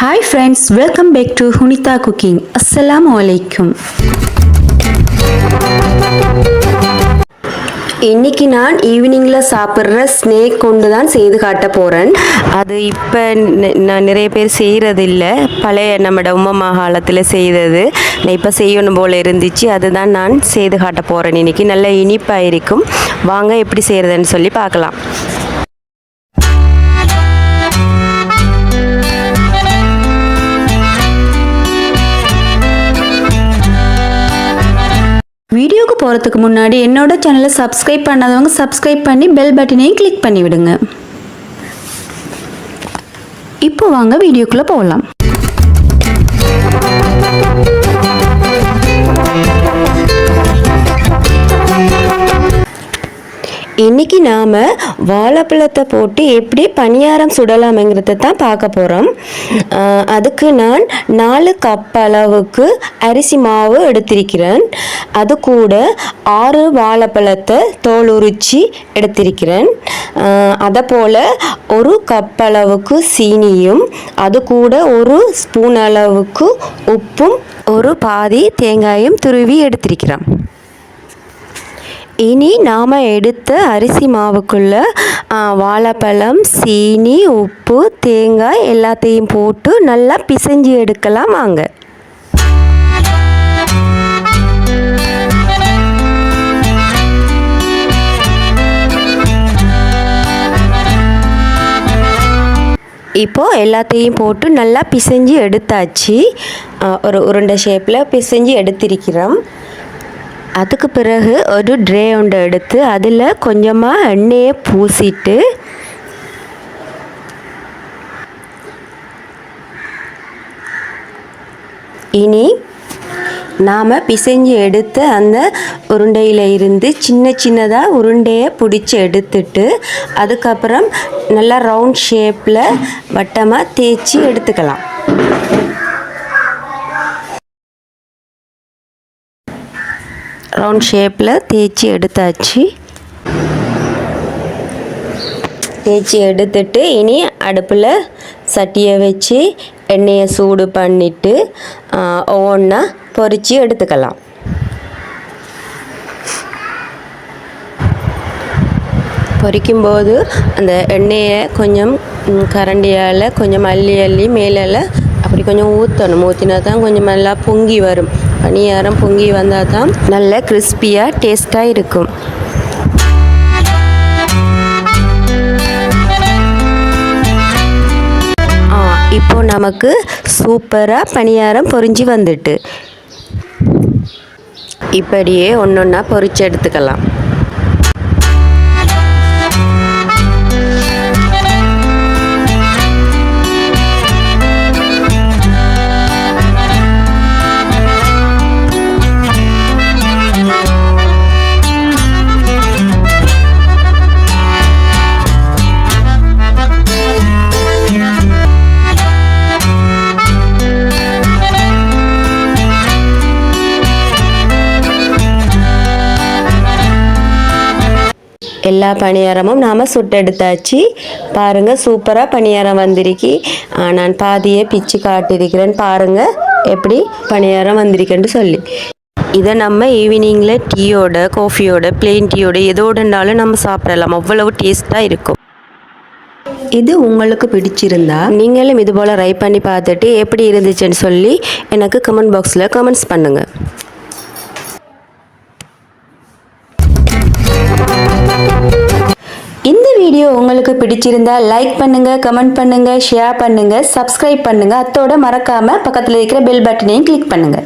Hi friends welcome back to Hunitha cooking அஸ்லாம் வலைக்கும் இன்னைக்கு நான் ஈவினிங்கில் சாப்பிட்ற ஸ்னேக் கொண்டு தான் செய்து காட்ட போகிறேன் அது இப்போ நான் நிறைய பேர் செய்கிறதில்ல பழைய நம்மட உம்மா காலத்தில் செய்தது. நான் இப்போ செய்யணும் போல் இருந்துச்சு. அதுதான் நான் செய்து காட்ட போகிறேன் இன்னைக்கு நல்ல இனிப்பாக இருக்கும். வாங்க எப்படி செய்கிறதுன்னு சொல்லி பார்க்கலாம். வீடியோக்கு போகிறதுக்கு முன்னாடி என்னோட சேனலை சப்ஸ்கிரைப் பண்ணாதவங்க சப்ஸ்கிரைப் பண்ணி பெல் பட்டனையும் கிளிக் பண்ணிவிடுங்க. இப்போ வாங்க வீடியோக்குள்ளே போகலாம். இன்னைக்கு நாம் வாழைப்பழத்தை போட்டு எப்படி பணியாரம் சுடலாம்ங்கிறத தான் பார்க்க போகிறோம் அதுக்கு நான் நாலு கப் அளவுக்கு அரிசி மாவு எடுத்திருக்கிறேன். அது கூட ஆறு வாழைப்பழத்தை தோல் உரிச்சி எடுத்திருக்கிறேன். அதை போல் ஒரு கப் அளவுக்கு சீனியும் அது கூட ஒரு ஸ்பூன் அளவுக்கு உப்பும் ஒரு பாதி தேங்காயும் துருவி எடுத்திருக்கிறேன் இனி நாம் எடுத்த அரிசி மாவுக்குள்ளே வாழைப்பழம் சீனி உப்பு தேங்காய் எல்லாத்தையும் போட்டு நல்லா பிசைஞ்சு எடுக்கலாம் வாங்க. இப்போ எல்லாத்தையும் போட்டு நல்லா பிசைஞ்சு எடுத்தாச்சு. ஒரு உருண்டை ஷேப்பில் பிசைஞ்சு எடுத்திருக்கிறோம். அதுக்கு பிறகு ஒரு ட்ரே ஒன்று எடுத்து அதில் கொஞ்சமாக எண்ணெயை பூசிட்டு இனி நாம் பிசைஞ்சு எடுத்த அந்த உருண்டையில் இருந்து சின்ன சின்னதாக உருண்டையை பிடிச்சி எடுத்துட்டு அதுக்கப்புறம் நல்லா ரவுண்ட் ஷேப்பில் வட்டமாக தேய்ச்சி எடுத்துக்கலாம். ரவுண்ட் ஷேப்பில் தேய்ச்சி எடுத்தாச்சு. தேய்ச்சி எடுத்துட்டு இனி அடுப்பில் சட்டியை வச்சு எண்ணெயை சூடு பண்ணிவிட்டு ஒவ்வொன்றா பொரித்து எடுத்துக்கலாம். பொறிக்கும்போது அந்த எண்ணெயை கொஞ்சம் கரண்டியால் கொஞ்சம் அள்ளி அள்ளி மேலே அப்படி கொஞ்சம் ஊற்றணும் ஊற்றினா தான் கொஞ்சம் நல்லா பொங்கி வரும். பனியாரம் பொங்கி வந்தால் தான் நல்ல கிறிஸ்பியாக டேஸ்ட்டாக இருக்கும். ஆ இப்போ நமக்கு சூப்பராக பணியாரம் பொரிஞ்சு வந்துட்டு. இப்படியே ஒன்று ஒன்றா பொறிச்சு எடுத்துக்கலாம். எல்லா பணியாரமும் நாம் சுட்டெடுத்தாச்சு. பாருங்கள் சூப்பராக பணியாரம் வந்திருக்கு. ஆ, நான் பாதியை பிச்சு காட்டியிருக்கிறேன். பாருங்கள் எப்படி பணியாரம் வந்திருக்குன்னு சொல்லி. இதை நம்ம ஈவினிங்கில் டீயோட காஃபியோட பிளெயின் டீயோட எதோடனாலும் நம்ம சாப்பிடலாம். அவ்வளவு டேஸ்ட்டாக இருக்கும். இது உங்களுக்கு பிடிச்சிருந்தா நீங்களும் இது போல் ட்ரை பண்ணி பார்த்துட்டு எப்படி இருந்துச்சுன்னு சொல்லி எனக்கு கமெண்ட் பாக்ஸில் கமெண்ட்ஸ் பண்ணுங்கள் வீடியோ உங்களுக்கு பிடிச்சிருந்தா லைக் பண்ணுங்க கமெண்ட் பண்ணுங்க ஷேர் பண்ணுங்க சப்ஸ்கிரைப் பண்ணுங்க. அத்தோட மறக்காம பக்கத்தில் இருக்கிற பெல் பட்டனையும் கிளிக் பண்ணுங்க.